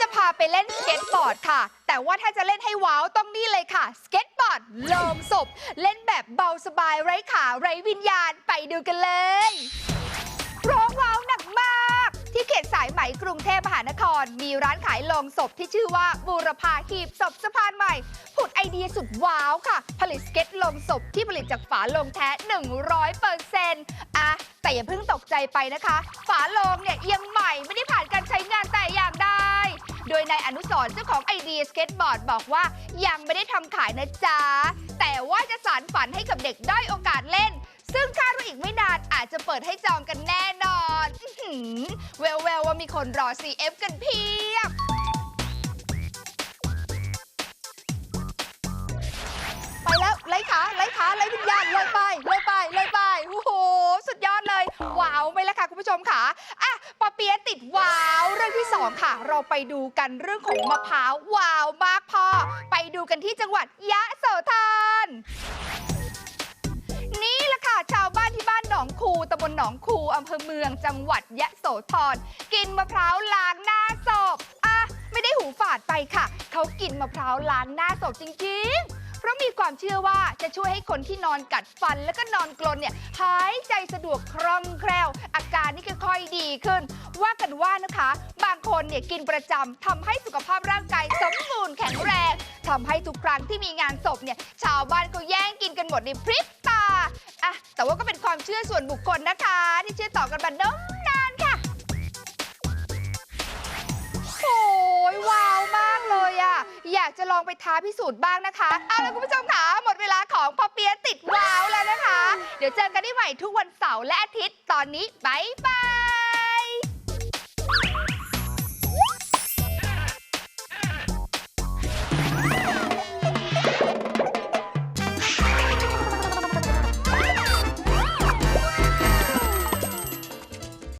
จะพาไปเล่นสเก็ตบอร์ดค่ะ แต่ว่าถ้าจะเล่นให้ว้าวต้องนี่เลยค่ะ สเก็ตบอร์ดลงศพ เล่นแบบเบาสบายไร้ขาไร้วิญญาณไปดูกันเลยร้องว้าวหนักมาก ที่เขตสายไหมกรุงเทพมหานคร มีร้านขายลงศพที่ชื่อว่าบูรพาหีบศพสะพานใหม่ ผุดไอเดียสุดว้าวค่ะ ผลิตสเก็ตลงศพที่ผลิตจากฝาลงแท้ 100เปอร์เซ็นต์อะแต่อย่าเพิ่งตกใจไปนะคะ ฝาลงเนี่ยยังใหม่ไม่ได้ผ่านการใช้งานแต่อย่าง นายอนุสรเจ้าของไอเดียสเก็ตบอร์ดบอกว่ายังไม่ได้ทำขายนะจ๊ะ แต่ว่าจะสารฝันให้กับเด็กด้อยโอกาสเล่น ซึ่งคาดว่าอีกไม่นานอาจจะเปิดให้จองกันแน่นอนอื้อหือแววๆว่ามีคนรอ CF กันเพียบไปแล้วไล่ขาไล่ขาไล่วิญญาณเลยไปเลยไปเลยไปโอ้โห สุดยอดเลย ว้าวไหมล่ะคะคุณผู้ชมค่ะอะปอเปียะติดว้าว ที่สองค่ะ เราไปดูกันเรื่องของมะพร้าวว้าวมากพอไปดูกันที่จังหวัดยะโสธรนี่แหละค่ะชาวบ้านที่บ้านหนองคูตำบลหนองคูอำเภอเมืองจังหวัดยะโสธรกินมะพร้าวล้างหน้าศพอะไม่ได้หูฝาดไปค่ะ เขากินมะพร้าวล้างหน้าศพจริงๆ เพราะมีความเชื่อว่าจะช่วยให้คนที่นอนกัดฟันแล้วก็นอนกลนเนี่ยหายใจสะดวกคล่องแคล่ว อาการนี่ค่อยๆดีขึ้น ว่ากันว่านะคะ บางคนเนี่ยกินประจำทำให้สุขภาพร่างกายสมบูรณ์แข็งแรงทำให้ทุกครั้งที่มีงานศพเนี่ยชาวบ้านก็แย่งกินกันหมดในพริบตาอะแต่ว่าก็เป็นความเชื่อส่วนบุคคลนะคะ ที่เชื่อต่อกันมานม อยากจะลองไปท้าพิสูจน์บ้างนะคะเอาละคุณผู้ชมค่ะหมดเวลาของพอเปียติดว้าวแล้วนะคะ เดี๋ยวเจอกันได้ใหม่ทุกวันเสาร์และอาทิตย์ตอนนี้บายบาย